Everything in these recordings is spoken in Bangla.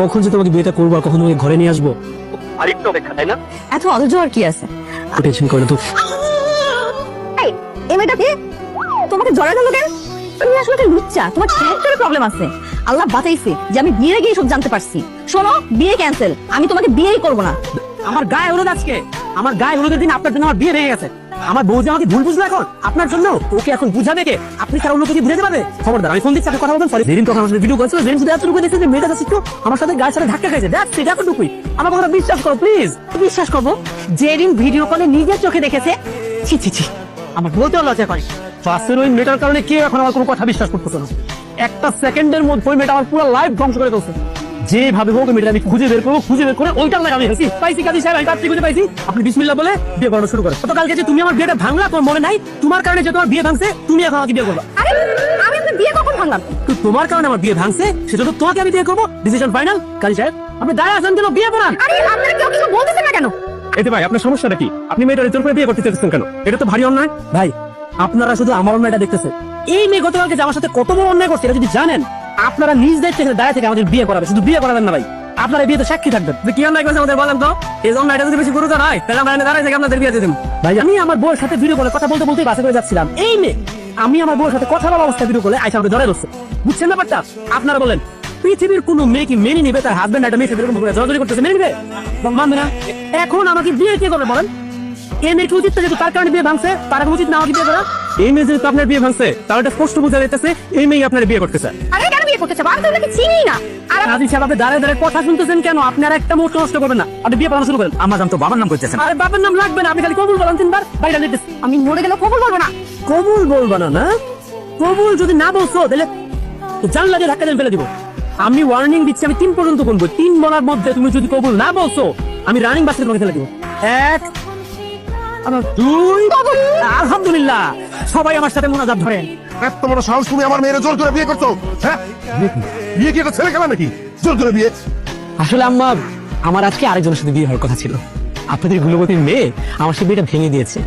কখন যে তোমাকে বিয়েটা করব আর কখন তোমাকে ঘরে নিয়ে আসব? আরেকটু অপেক্ষা তাই না? এত অধৈর্য আর কি আছে? টেনশন করে না তো এই এই মেয়েটা কে? তোমাকে কেন? তুমি আসলে একটা লুচ্চা তোমার ক্যারেক্টারে প্রবলেম আছে। আল্লাহ বাঁচাইছে যে আমি বিয়ে গিয়ে সব জানতে পারছি। শোনো বিয়ে ক্যান্সেল আমি তোমাকে বিয়েই করব না। আমার গায়ে হলুদ আজকে। আমার গায়ে হলুদের দিন আপনার জন্য আমার বিয়ে ভেঙে গেছে। আমার বউ যে আমাকে ভুল বুঝলো এখন আপনার জন্য। ওকে এখন বুঝাবে কে? আপনি ছাড়া অন্য কিছু বুঝাতে পারবে খবরদার আমি ফোন দিচ্ছি আপনি কথা বলবেন সরি যেদিন তখন সাথে ভিডিও করেছিল যেদিন শুধু এতটুকু দেখছে যে মেয়েটা যাচ্ছে একটু আমার সাথে গায়ের সাথে ধাক্কা খাইছে। দেখ সেটা এতটুকুই। আমার কথা বিশ্বাস করো প্লিজ বিশ্বাস করব? যেদিন ভিডিও কলে নিজের চোখে দেখেছে ছি ছি ছি। আমার বলতেও লজ্জা করে। ফার্স্টের ওই মেয়েটার কারণে কেউ এখন আমার কোনো কথা বিশ্বাস করতেছে না। একটা সেকেন্ডের মধ্যে ওই মেয়েটা আমার পুরো লাইফ ধ্বংস করে ফেলছে। যেভাবে হোক মেয়েটা আমি খুঁজে বের করব খুঁজে বের করে ওইটার লাগে আমি। হেসি পাইছি কাজী সাহেব আমি পাত্রী খুঁজে পাইছি। আপনি বিসমিল্লাহ বলে বিয়ে করানো শুরু করে গতকালকে যে তুমি আমার বিয়েটা ভাঙলা তোমার মনে নাই? তোমার কারণে যে তোমার বিয়ে ভাঙছে তুমি এখন আমাকে বিয়ে করবা। আরে আমি আপনার বিয়ে কখন ভাঙলাম? তো তোমার কারণে আমার বিয়ে ভাঙছে সেজন্য তোমাকে আমি বিয়ে করব। ডিসিশন ফাইনাল কাজী সাহেব আপনি দাঁড়ায় কেন? বিয়ে করান। আরে আপনারা কেউ কিছু বলতেছেন না কেন? এতে ভাই আপনার সমস্যাটা কি? আপনি মেয়েটার জোর করে বিয়ে করতে চাইছেন কেন? এটা তো ভারী অন্যায়। ভাই আপনারা শুধু আমার অন্যায়টা দেখতেছে এই মেয়ে গতকালকে যে আমার সাথে কত বড় অন্যায় করছে এটা যদি জানেন আপনারা নিজ দায়িত্বে এখানে দাঁড়িয়ে থেকে আমাদের বিয়ে করাবে শুধু বিয়ে করাবেন না ভাই। আপনারা এই বিয়েতে সাক্ষী থাকবেন। যে কি অন্যায় করছে আমাদের বলেন তো? এই অন্যায়টা যদি বেশি গুরুতর হয় তাহলে আমরা দাঁড়ায় থেকে আপনাদের বিয়ে দেবো। ভাই আমি আমার বউয়ের সাথে ভিডিও করে কথা বলতে বলতে বাসে করে যাচ্ছিলাম। এই মেয়ে আমি আমার বউয়ের সাথে কথা বলা অবস্থায় ভিডিও করে আইসা আমাকে ধরে ধরছে। বুঝছেন ব্যাপারটা? আপনারা বলেন পৃথিবীর কোন মেয়ে কি মেনে নিবে? তার হাজবেন্ড একটা মেয়ে সাথে এরকম করে জড়াজড়ি করতেছে মেনে নিবে? মানবে না? এখন আমাকে বিয়ে কে করবে বলেন? এই মেয়ের উচিত যেহেতু তার কারণে বিয়ে ভাঙছে তার এখন উচিত না আমাকে বিয়ে করা। এই মেয়ে যেহেতু আপনার বিয়ে ভাঙছে তার এটা স্পষ্ট বোঝা যাইতেছে এই মেয়ে আপনার বিয়ে করতেছে আরে কেন বিয়ে করতে চাবো? আমি তো ওনাকে চিনি না। আর আমি- সাহেব আপনি দাঁড়ায় দাঁড়ায় কথা শুনতেছেন কেন? আপনার একটা মুহূর্ত নষ্ট করবেন না। আপনি বিয়ে পালানো শুরু করেন। আমার নাম তো বাবার নাম করতেছেন। আরে বাবার নাম লাগবে না আপনি খালি কবুল বলেন তিনবার বাইরে যেতেছে আমি মরে গেলে কবুল বলব না। কবুল বলবা না না? কবুল যদি না বলছো তাহলে জানলা দিয়ে ধাক্কা দিয়ে ফেলে দিব। আমি ওয়ার্নিং দিচ্ছি আমি তিন পর্যন্ত গুনবো তিন বলার মধ্যে তুমি যদি কবুল না বলছো আমি রানিং বাসে তোমাকে ফেলে দিব। এক আলহামদুলিল্লাহ। সবাই আমার সাথে মোনাজাত ধরেন। এত বড় সাহস তুমি আমার মেয়ের জোর করে বিয়ে করছ হ্যাঁ? বিয়ে কি? একটা ছেলে খেলা নাকি? জোর করে বিয়ে। আসলে আম্মা আমার আজকে আরেকজনের সাথে বিয়ে হওয়ার কথা ছিল। আপনাদের গুলবতীর মেয়ে আমার সে বিয়েটা ভেঙে দিয়েছে।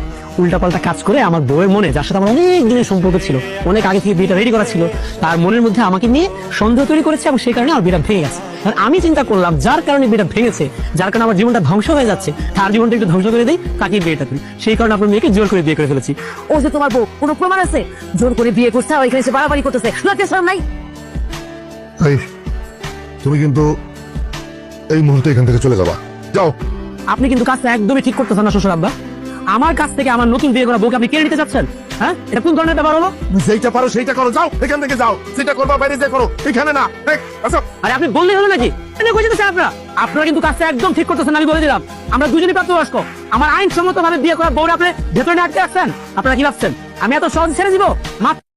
উল্টাপাল্টা কাজ করে আমার বউয়ের মনে যার সাথে আমার অনেক দিনের সম্পর্ক ছিল অনেক আগে থেকে বিয়েটা রেডি করা ছিল তার মনের মধ্যে আমাকে নিয়ে সন্দেহ তৈরি করেছে এবং সেই কারণে আমার বিয়েটা ভেঙে গেছে। আর আমি চিন্তা করলাম যার কারণে বিয়েটা ভেঙেছে যার কারণে আমার জীবনটা ধ্বংস হয়ে যাচ্ছে তার জীবনটা একটু ধ্বংস করে দেই তাকে বিয়েটা করি সেই কারণে আপনার মেয়েকে জোর করে বিয়ে করে ফেলেছি। ও যে তোমার বউ কোনো প্রমাণ আছে? জোর করে বিয়ে করছে আর ওইখানে এসে বাড়াবাড়ি করতেছে। লজ্জা শরম নাই? তুমি কিন্তু এই মুহূর্তে এখান থেকে চলে যাবা। যাও। আপনি কিন্তু কাজটা একদমই ঠিক করতেছেন না শ্বশুর আব্বা। আমার কাছ থেকে আমার নতুন বিয়ে করা বউকে আপনি কেড়ে নিতে চাচ্ছেন? হ্যাঁ? এটা কোন ধরনের ব্যাপার হলো? যেইটা পারো সেইটা করো যাও এখান থেকে যাও। যেটা করবা বাইরে যে করো এখানে না আরে আপনি বললেই হলো নাকি? আপনারা। আপনারা কিন্তু কাজটা একদম ঠিক করতেছেন আমি বলে দিলাম। আমরা দুজনই প্রাপ্তবয়স্ক। আমার আইনসম্মত ভাবে বিয়ে করা বউরা আপনি ভেতরে আটকে রাখছেন? আপনারা কি ভাবছেন? আমি এত সহজ ছেড়ে দিব? মাত্র